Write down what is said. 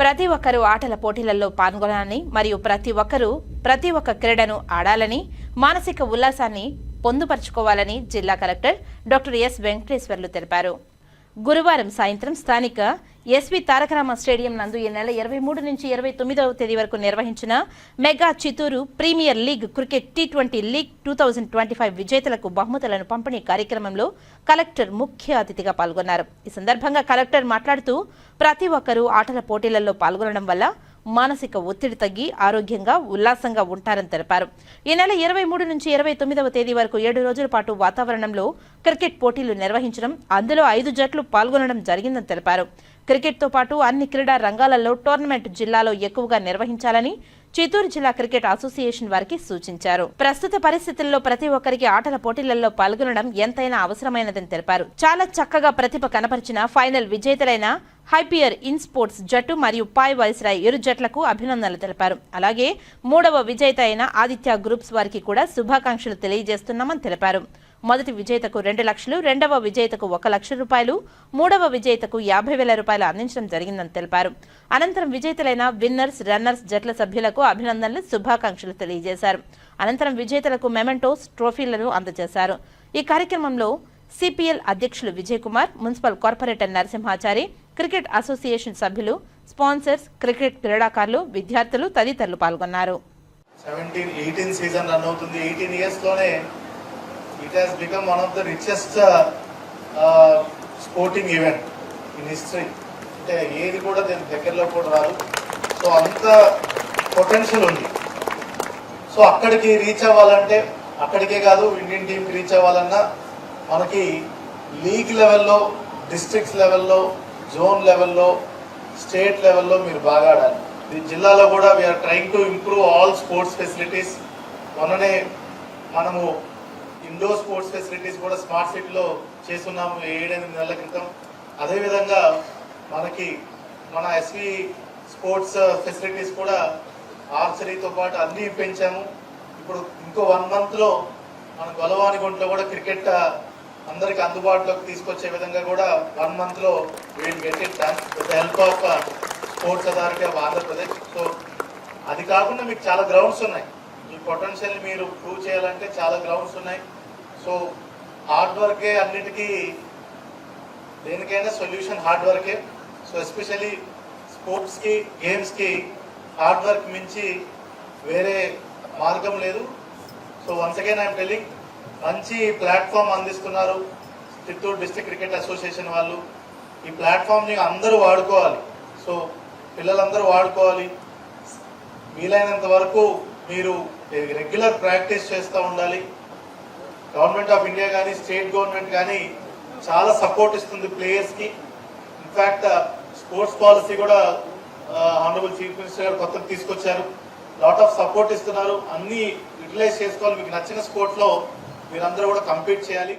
ప్రతి ఒక్కరూ ఆటల పోటీలలో పాల్గొనాలని మరియు ప్రతి ఒక్కరూ ప్రతి ఒక్క క్రీడను ఆడాలని మానసిక ఉల్లాసాన్ని పొందుపరుచుకోవాలని జిల్లా కలెక్టర్ డాక్టర్ ఎస్ వెంకటేశ్వర్లు తెలిపారు. గురువారం సాయంత్రం స్థానిక ఎస్వి తారకరామ స్టేడియం నందు ఈ నెల ఇరవై మూడు నుంచి ఇరవై తొమ్మిదవ తేదీ వరకు నిర్వహించిన mega Chittoor premier league cricket T twenty league two thousand twenty five విజేతలకు బహుమతులను పంపిణీ కార్యక్రమంలో కలెక్టర్ ముఖ్య అతిథిగా పాల్గొన్నారు. ఈ సందర్భంగా కలెక్టర్ మాట్లాడుతూ ప్రతి ఒక్కరూ ఆటల పోటీలలో పాల్గొనడం వల్ల మానసిక ఒత్తిడి తగ్గి ఆరోగ్యంగా ఉల్లాసంగా ఉంటారని తెలిపారు. ఈ నెల ఇరవై మూడు నుంచి ఇరవై తొమ్మిదవ తేదీ వరకు ఏడు రోజుల పాటు వాతావరణంలో క్రికెట్ పోటీలు నిర్వహించడం అందులో ఐదు జట్లు పాల్గొనడం జరిగిందని తెలిపారు. క్రికెట్తో పాటు అన్ని క్రీడా రంగాలలో టోర్నమెంట్ జిల్లాలో ఎక్కువగా నిర్వహించాలని చిత్తూరు జిల్లా క్రికెట్ అసోసియేషన్ వారికి సూచించారు. ప్రస్తుత పరిస్థితుల్లో ప్రతి ఒక్కరికి ఆటల పోటీలలో పాల్గొనడం ఎంతైనా అవసరమైనదని తెలిపారు. చాలా చక్కగా ప్రతిభ కనపరిచిన ఫైనల్ విజేతలైన హైపియర్ ఇన్ స్పోర్ట్స్ జట్టు మరియు పాయ్ వైస్రాయ్ ఇరు జట్లకు అభినందనలు తెలిపారు. అలాగే మూడవ విజేత అయిన ఆదిత్య గ్రూప్స్ వారికి కూడా శుభాకాంక్షలు తెలియజేస్తున్నామని తెలిపారు. మొదటి విజేతకు రెండు లక్షలు రెండవ విజేతకు ఒక లక్ష రూపాయలు మూడవ విజేతకు యాభై వేల రూపాయలు అందించడం జరిగిందని తెలిపారు. అనంతరం విజేతలైన విన్నర్స్ రన్నర్స్ జట్ల సభ్యులకు అభినందనలు శుభాకాంక్షలు తెలియజేశారు. అనంతరం విజేతలకు మెమెంటోస్ ట్రోఫీలను అందజేశారు. ఈ కార్యక్రమంలో సిపిఎల్ అధ్యక్షులు Vijay Kumar municipal corporator Narasimhachari cricket association సభ్యులు స్పాన్సర్స్ క్రికెట్ క్రీడాకారులు విద్యార్థులు తదితరులు పాల్గొన్నారు. సెవెంటీన్ ఎయిటీన్ సీజన్ రన్ అవుతుంది. Eighteen ఇయర్స్లోనే it has become one of the richest sporting event in history అంటే ఏది కూడా దీని దగ్గరలో కూడా రాదు. సో అంత పొటెన్షియల్ ఉంది. సో అక్కడికి రీచ్ అవ్వాలంటే అక్కడికే కాదు ఇండియన్ టీంకి రీచ్ అవ్వాలన్నా మనకి లీగ్ లెవెల్లో డిస్ట్రిక్ట్స్ లెవెల్లో జోన్ లెవెల్లో స్టేట్ లెవెల్లో మీరు బాగా ఆడాలి. ఈ జిల్లాలో కూడా we're trying to improve all sports facilities మొన్ననే మనము ఇండోర్ స్పోర్ట్స్ ఫెసిలిటీస్ కూడా స్మార్ట్ సిటీలో చేస్తున్నాము ఏడెనిమిది నెలల క్రితం. అదేవిధంగా మనకి మన ఎస్వి స్పోర్ట్స్ ఫెసిలిటీస్ కూడా ఆర్చరీతో పాటు అన్నీ పెంచాము. ఇప్పుడు ఇంకో వన్ మంత్లో మన గొలవానిగుంట్లో కూడా క్రికెట్ అందరికి అందుబాటులోకి తీసుకొచ్చే విధంగా కూడా వన్ మంత్లో we'll get it help of sports authority of Andhra Pradesh so అది కాకుండా మీకు చాలా గ్రౌండ్స్ ఉన్నాయి. ఈ పొటెన్షియల్ మీరు ప్రూవ్ చేయాలంటే చాలా గ్రౌండ్స్ ఉన్నాయి. సో హార్డ్ వర్కే అన్నిటికీ దేనికైనా సొల్యూషన్ హార్డ్ వర్కే సో ఎస్పెషల్లీ స్పోర్ట్స్కి గేమ్స్కి హార్డ్ వర్క్ మించి వేరే మార్గం లేదు. So once again I'm telling మంచి ప్లాట్ఫామ్ అందిస్తున్నారు. చిత్తూరు డిస్ట్రిక్ట్ క్రికెట్ అసోసియేషన్ వాళ్ళు. ఈ ప్లాట్ఫామ్ని అందరూ వాడుకోవాలి. సో పిల్లలందరూ వాడుకోవాలి. వీలైనంత వరకు మీరు రెగ్యులర్ ప్రాక్టీస్ చేస్తూ ఉండాలి. గవర్నమెంట్ ఆఫ్ ఇండియా కానీ స్టేట్ గవర్నమెంట్ కానీ చాలా సపోర్ట్ ఇస్తుంది ప్లేయర్స్కి. ఇన్ఫ్యాక్ట్ స్పోర్ట్స్ పాలసీ కూడా ఆనరబుల్ చీఫ్ మినిస్టర్ గారు కొత్తగా తీసుకొచ్చారు. లాట్ ఆఫ్ సపోర్ట్ ఇస్తున్నారు. అన్ని యూటిలైజ్ చేసుకోవాలి. మీకు నచ్చిన స్పోర్ట్స్లో మీరందరూ కూడా కంప్లీట్ చేయాలి.